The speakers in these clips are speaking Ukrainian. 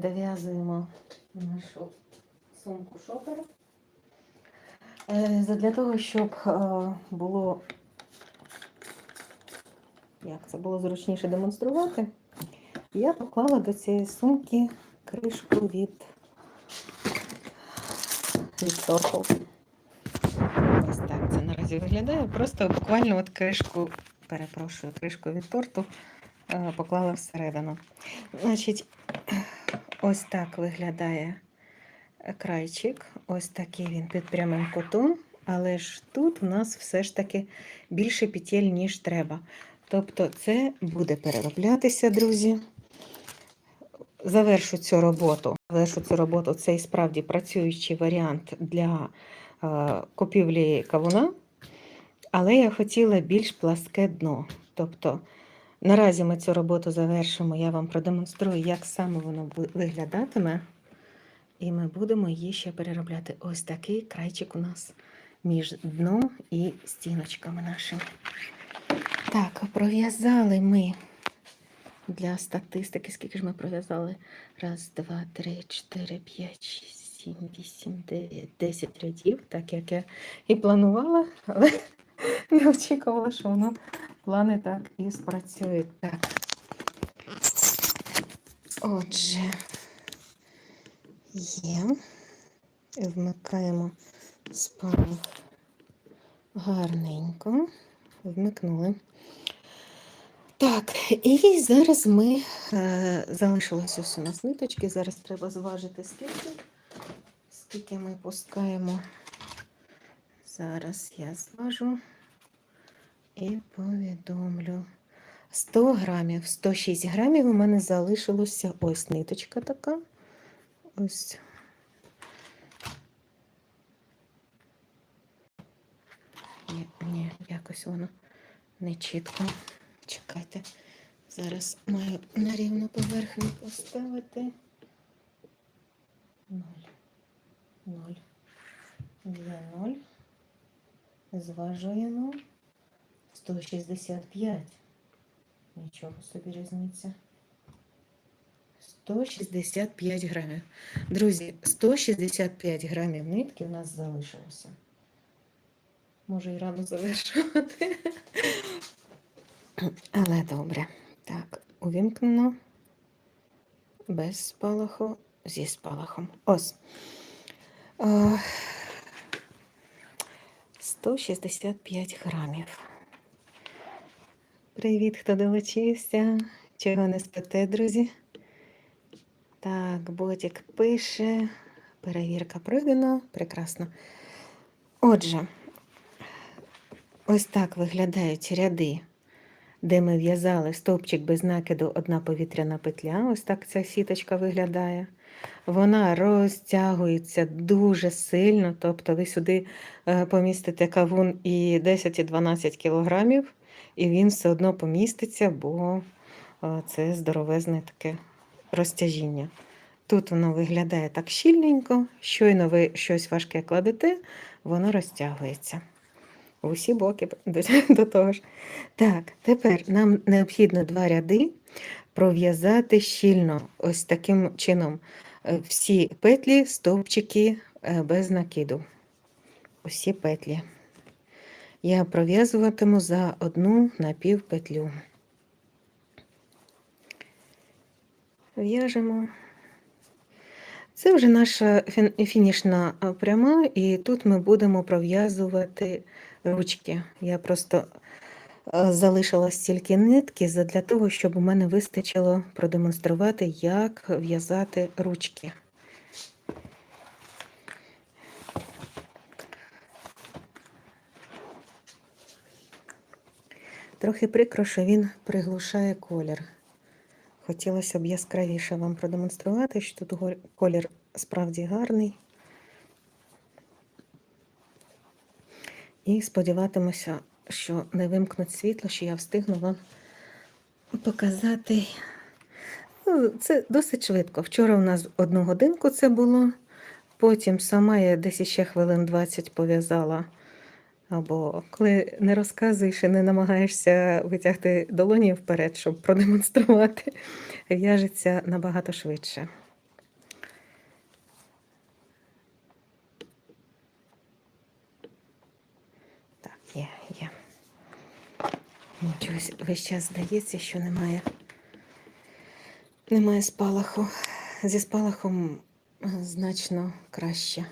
дов'язуємо нашу сумку шопер. Е, Для того, щоб е, було як це було зручніше демонструвати, я поклала до цієї сумки кришку від, від торфу. Ось так це наразі виглядає. Просто буквально от кришку, перепрошую, кришку від торту е, поклала всередину. Значить, ось так виглядає крайчик. Ось такий він під прямим кутом. Але ж тут у нас все ж таки більше петель, ніж треба. Тобто це буде перероблятися, друзі. Завершу цю роботу. Завершу цю роботу. Це і справді працюючий варіант для е, купівлі кавуна. Але я хотіла більш пласке дно. Тобто, наразі ми цю роботу завершимо. Я вам продемонструю, як саме воно виглядатиме. І ми будемо її ще переробляти. Ось такий крайчик у нас між дном і стіночками нашими. Так, пров'язали ми для статистики, скільки ж ми пров'язали? Раз, два, три, чотири, п'ять, шість, сім, вісім, дев'ять, десять рядів, так як я і планувала, але не очікувала, що воно плани так і спрацюють. Так. Отже, є. Вмикаємо спалах гарненько. Вмикнули. Так, і зараз ми е, залишилось ось у нас ниточки. Зараз треба зважити скільки. Скільки ми пускаємо. Зараз я зважу і повідомлю. 100 грамів, 106 грамів у мене залишилося ось ниточка така. Ось. Ні, ні, якось воно не чітко. Чекайте. Зараз маю на рівну поверхню поставити. Ноль. Ноль. Є ноль. Зважуємо. 165. Нічого собі різниця. 165 грамів. Друзі, 165 грамів нитки у нас залишилося. Може і рано завершувати. Але добре. Так, увімкнено. Без спалаху, зі спалахом. Ось. Е, 165 грамів. Привіт, хто долучився. Чого не спите, друзі? Так, Ботик пише. Перевірка пройдена. Прекрасно. Отже, ось так виглядають ряди, де ми в'язали стовпчик без накиду, одна повітряна петля. Ось так ця сіточка виглядає. Вона розтягується дуже сильно, тобто ви сюди е, помістите кавун і 10 і 12 кілограмів, і він все одно поміститься, бо е, це здоровезне таке розтяжіння. Тут воно виглядає так щільненько, щойно ви щось важке кладете, воно розтягується. В усі боки до, того ж. Так, тепер нам необхідно два ряди пров'язати щільно, ось таким чином. е, Всі петлі, стовпчики е, без накиду. Усі петлі. Я пров'язуватиму за одну напівпетлю. В'яжемо. Це вже наша фінішна пряма, і тут ми будемо пров'язувати ручки. Я просто е, залишила стільки нитки для того, щоб у мене вистачило продемонструвати, як в'язати ручки. Трохи прикро, що він приглушає колір. Хотілося б яскравіше вам продемонструвати, що тут колір справді гарний. І сподіватимуся, що не вимкнуть світло, що я встигну вам показати. Ну, Це досить швидко. Вчора у нас одну годинку це було. Потім сама я десь ще хвилин 20 пов'язала. Або коли не розказуєш і не намагаєшся витягти долоні вперед, щоб продемонструвати, в'яжеться набагато швидше. Так, є, є. Чогось весь час здається, що немає, немає спалаху. Зі спалахом значно краще,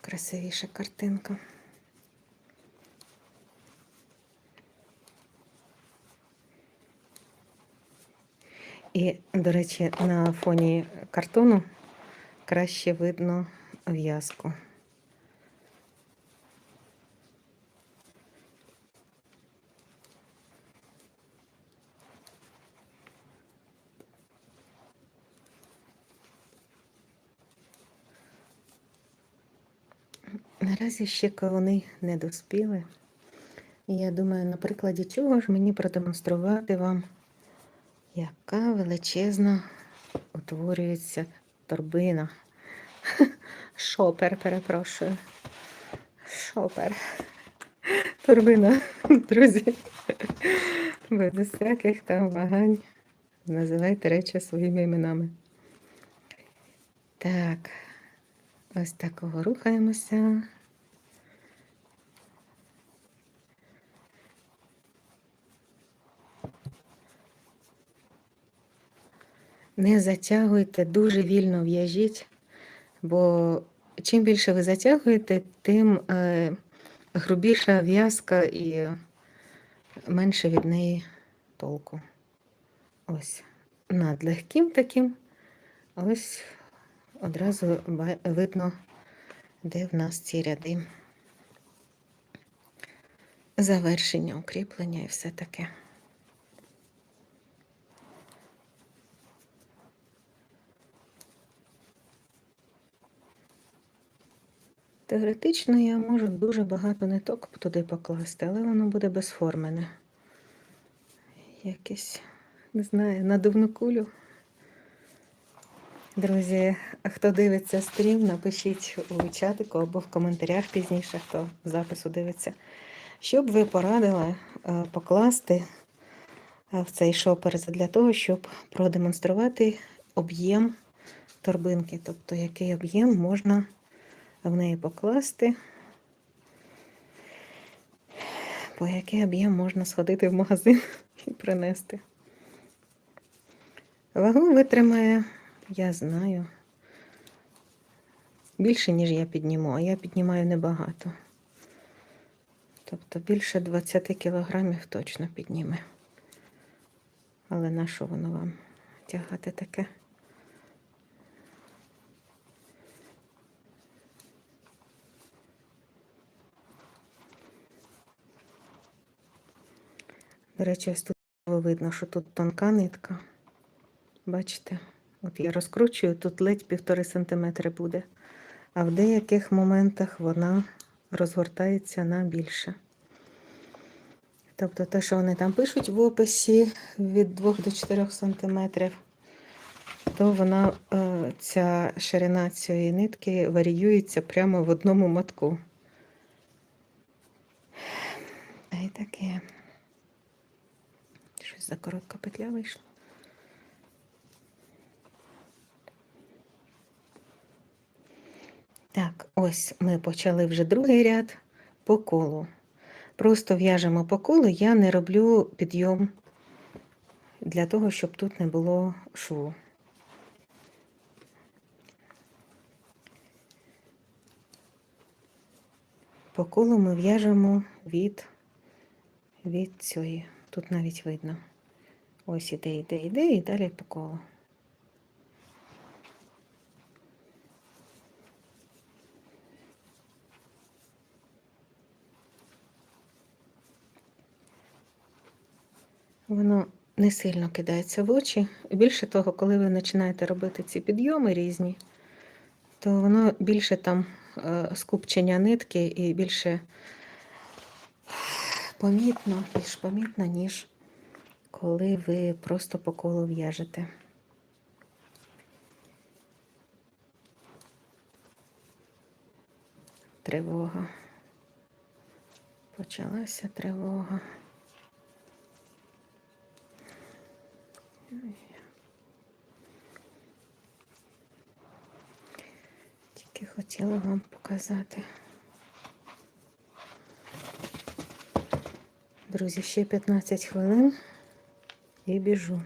красивіша картинка. І, до речі, на фоні картону краще видно в'язку. Наразі ще кавуни не доспіли. Я думаю, на прикладі чого ж мені продемонструвати вам, яка величезна утворюється торбина. Шопер, перепрошую. Шопер. Торбина, друзі. Без всяких там вагань. Називайте речі своїми іменами. Так. Ось такого рухаємося. Не затягуйте, дуже вільно в'яжіть, бо чим більше ви затягуєте, тим е, грубіша в'язка і менше від неї толку. Ось над легким таким, ось одразу видно, де в нас ці ряди. Завершення, укріплення і все таке. Теоретично я можу дуже багато ниток туди покласти, але воно буде безформене. Якесь, не знаю, надувну кулю. Друзі, хто дивиться стрім, напишіть у чатику або в коментарях пізніше, хто запису дивиться, щоб ви порадили е, покласти е, в цей шопер для того, щоб продемонструвати об'єм торбинки, тобто який об'єм можна в неї покласти, по який об'єм можна сходити в магазин і принести. Вагу витримає, я знаю, більше, ніж я підніму, а я піднімаю небагато. Тобто більше 20 кілограмів точно підніме. Але на що воно вам тягати таке? До речі, ось тут видно, що тут тонка нитка. Бачите? От я розкручую, тут ледь півтори сантиметри буде. А в деяких моментах вона розгортається на більше. Тобто те, що вони там пишуть в описі від 2 до 4 сантиметрів, то вона, е, ця ширина цієї нитки варіюється прямо в одному мотку. А й таке. За коротка петля вийшла. Так, ось ми почали вже другий ряд по колу. Просто в'яжемо по колу, я не роблю підйом для того, щоб тут не було шву. По колу ми в'яжемо від, від цієї. Тут навіть видно. Ось іде, іде, іде, і далі по колу. Воно не сильно кидається в очі. Більше того, коли ви починаєте робити ці підйоми різні, то воно більше там е, скупчення нитки і більше помітно, більш помітно, ніж коли ви просто по колу в'яжете. Тривога. Почалася тривога. Тільки хотіла вам показати. друзі, ще 15 хвилин і біжу.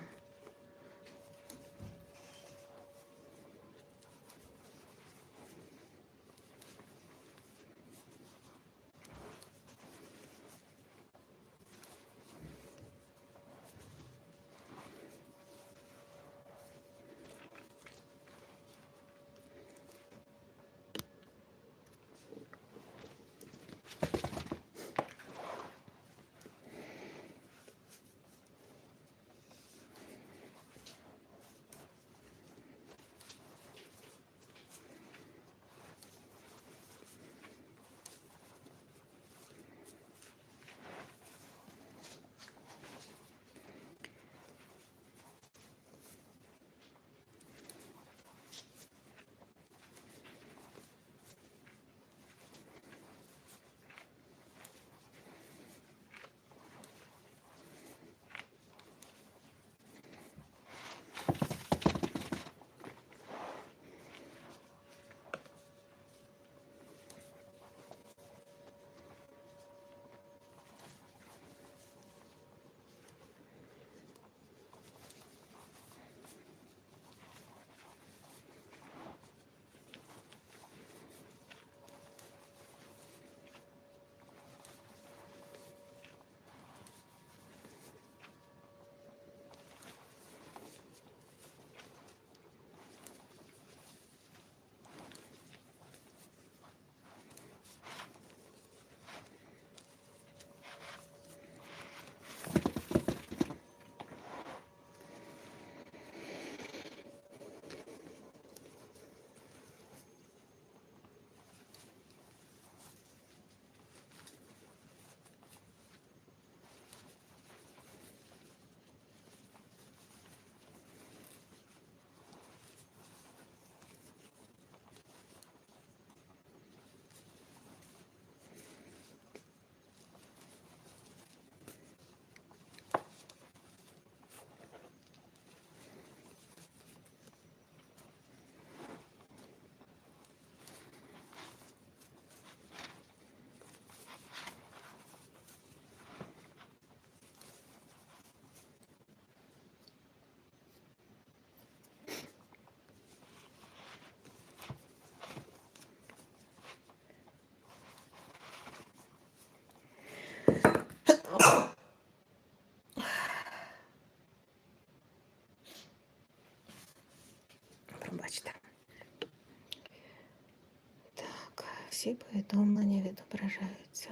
Всі повідомлення відображаються.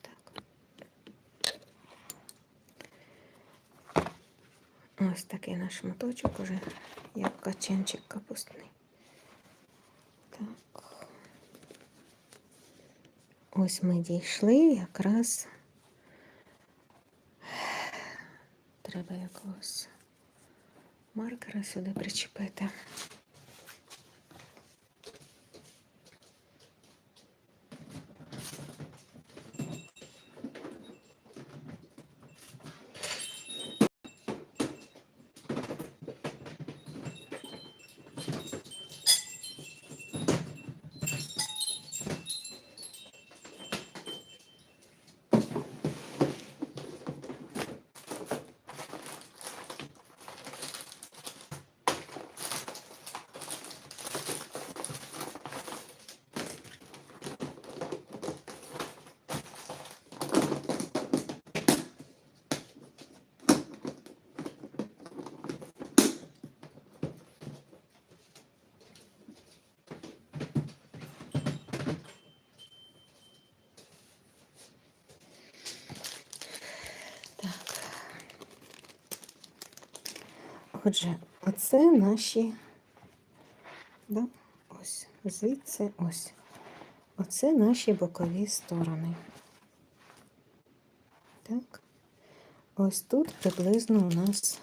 Так. Ось такий наш моточок уже, як качанчик капустний. Так. Ось ми дійшли якраз. Треба якогось маркера сюди причепити. Отже, оце наші, да? ось, звідси ось. Оце наші бокові сторони. Так. Ось тут приблизно у нас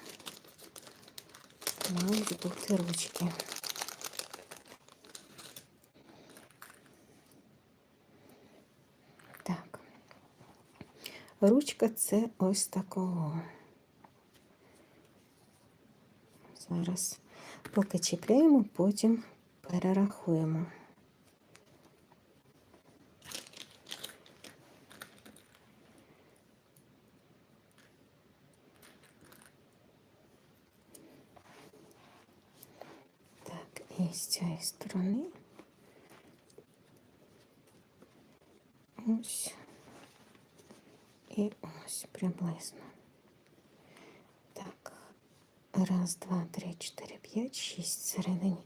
мають бути ручки. Так. Ручка це ось такого. Зараз поки чіпляємо, потім перерахуємо. Так, і з цієї сторони. Ось і ось приблизно. Так. Раз, два, три, чотири, п'ять, шість всередині.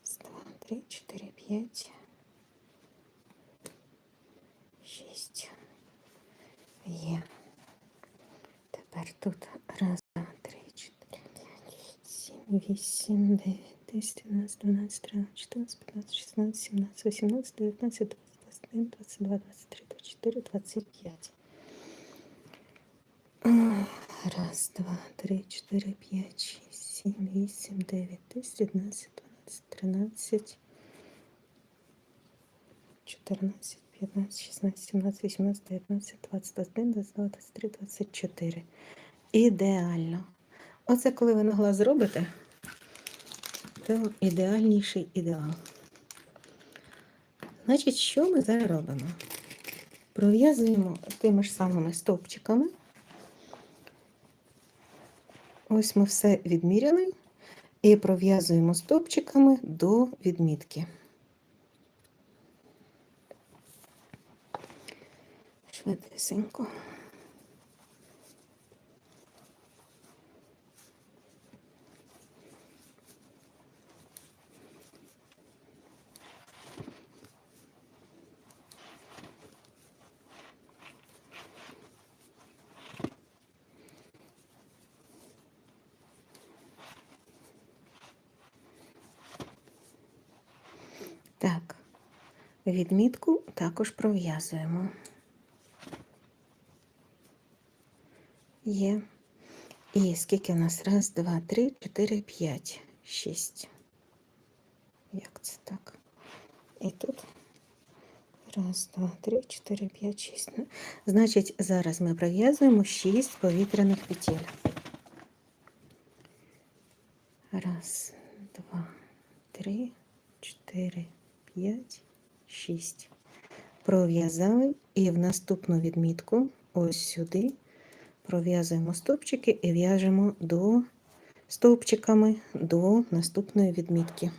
Раз, два, три, чотири, п'ять. Шість. Є. Тепер тут раз, два, три, чотири, п'ять, шість, сім, вісім, дев'ять, десять, одинадцять, дванадцять, тринадцять, чотирнадцять, п'ятнадцять, шістнадцять, сімнадцять, вісімнадцять, дев'ятнадцять, двадцять, двадцять один, двадцять два, двадцять три, двадцять чотири, двадцять п'ять. Раз, два, три, чотири, п'ять, шість, сім, вісім, дев'ять, десять, одинадцять, дванадцять, тринадцять, чотирнадцять, п'ятнадцять, шістнадцять, сімнадцять, вісімнадцять, дев'ятнадцять, двадцять, двадцять один, двадцять два, двадцять три, двадцять чотири. Ідеально. Оце коли ви на глаз робите, то ідеальніший ідеал. Значить, що ми зараз робимо? Пров'язуємо тими ж самими стовпчиками. Ось ми все відміряли і пров'язуємо стовпчиками до відмітки. Швидесенько. Так, відмітку також пров'язуємо. Є. І скільки у нас? Раз, два, три, чотири, п'ять, шість. Як це так? І тут. Раз, два, три, чотири, п'ять, шість. Ну, Значить, зараз ми пров'язуємо шість повітряних петель. Раз, два, три, чотири, п'ять, шість. Пров'язали і в наступну відмітку, ось сюди, пров'язуємо стовпчики і в'яжемо до стовпчиками до наступної відмітки.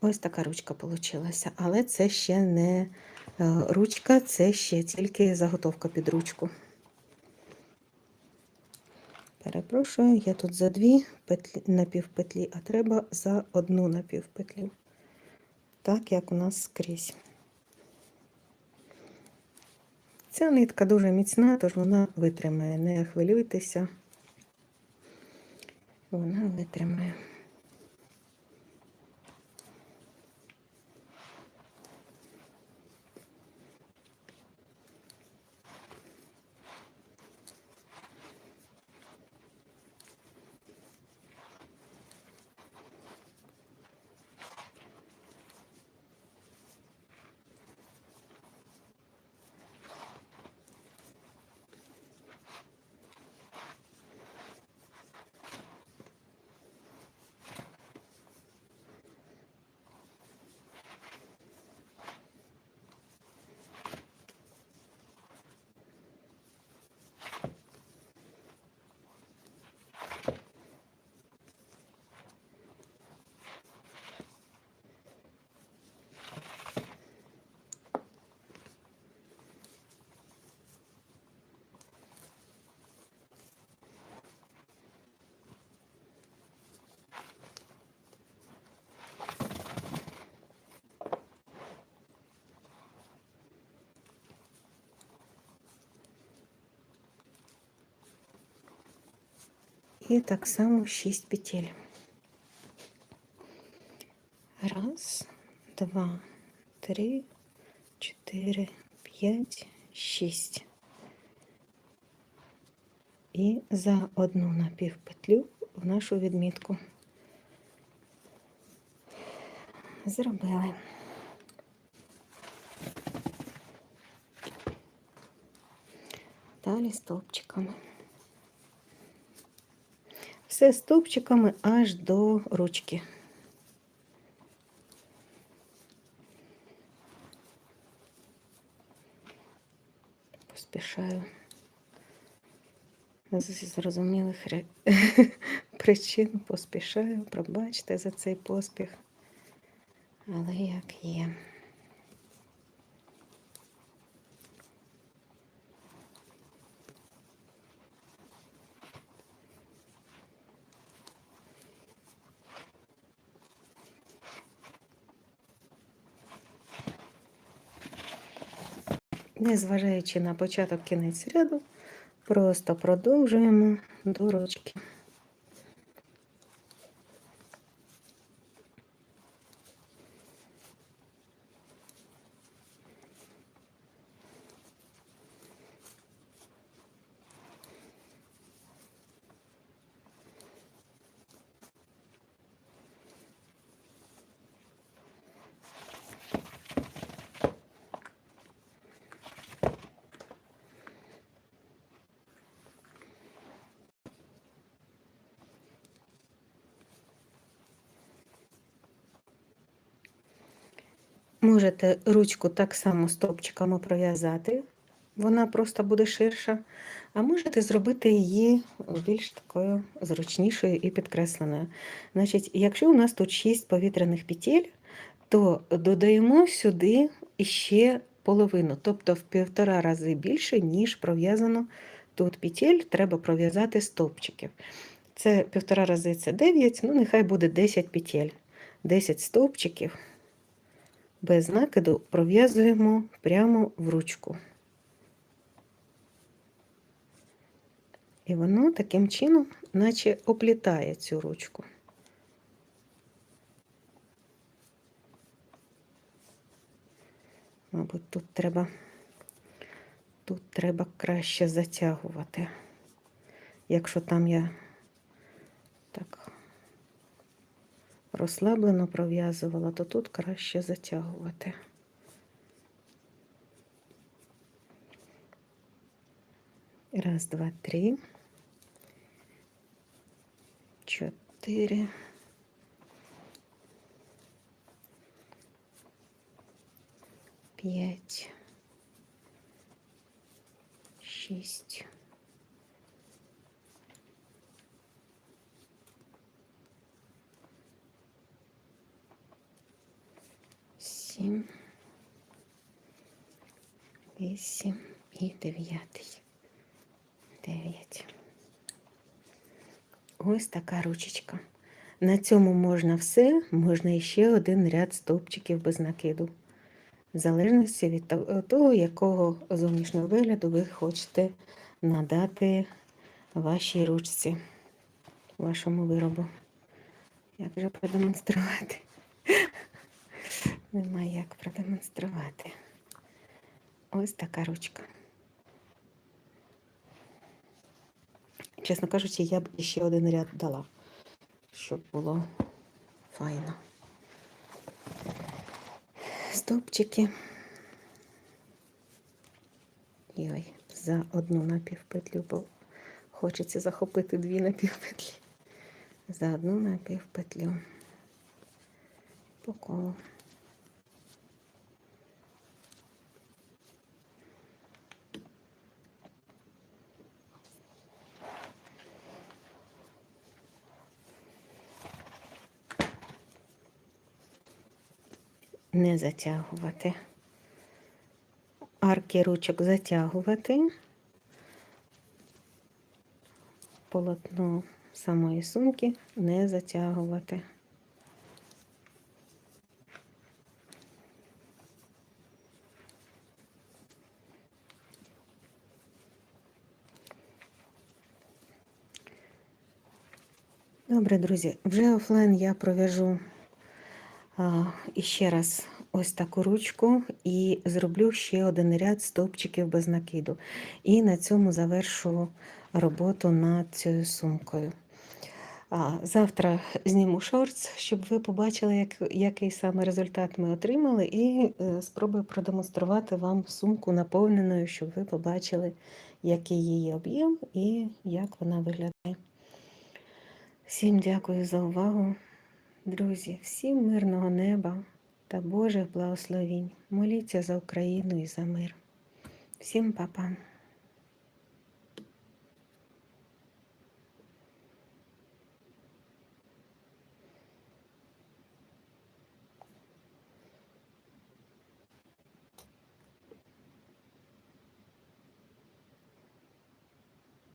Ось така ручка вийшла. Але це ще не е, ручка, це ще тільки заготовка під ручку. Перепрошую, я тут за дві петлі, напівпетлі, а треба за одну напівпетлю. Так, як у нас скрізь. Ця нитка дуже міцна, тож вона витримає. Не хвилюйтеся. Вона витримає. І так само 6 петель. Раз, два, три, чотири, п'ять, шість. І за одну напівпетлю в нашу відмітку. Зробили. Далі стовпчиками. Все стовпчиками аж до ручки. Поспішаю з зрозумілих ре- причин поспішаю, пробачте за цей поспіх. Але як є. Незважаючи на початок кінець ряду, просто продовжуємо до ручки. Можете ручку так само стопчиками пров'язати, вона просто буде ширша, а можете зробити її більш такою зручнішою і підкресленою. Значить, Якщо у нас тут 6 повітряних петель, то додаємо сюди іще половину, тобто в півтора рази більше, ніж пров'язано тут петель, треба пров'язати стовпчиків. Це півтора рази це 9, ну нехай буде 10 петель, 10 стовпчиків без накиду пров'язуємо прямо в ручку. І воно таким чином, наче оплітає цю ручку. Мабуть, тут треба тут треба краще затягувати. Якщо там я так розслаблено пров'язувала, то тут краще затягувати. Раз, два, три, чотири. П'ять, шість. Сім, вісім і дев'ятий. Дев'ять. Ось така ручечка. На цьому можна все, можна ще один ряд стовпчиків без накиду. В залежності від того, якого зовнішнього вигляду ви хочете надати вашій ручці, вашому виробу. Як же продемонструвати? Немає як продемонструвати. Ось така ручка. Чесно кажучи, я б ще один ряд дала, щоб було файно. Стопчики. Йой, за одну напівпетлю, бо хочеться захопити дві напівпетлі. За одну напівпетлю. По колу. Не затягувати, арки ручок затягувати, полотно самої сумки не затягувати. Добре, друзі, вже офлайн я пров'яжу і ще раз ось таку ручку і зроблю ще один ряд стовпчиків без накиду. І на цьому завершу роботу над цією сумкою. Завтра зніму шортс, щоб ви побачили, як, який саме результат ми отримали, і е, спробую продемонструвати вам сумку наповненою, щоб ви побачили, який її об'єм і як вона виглядає. Всім дякую за увагу. Друзі, всім мирного неба та Божих благословінь. Моліться за Україну і за мир. Всім па-па.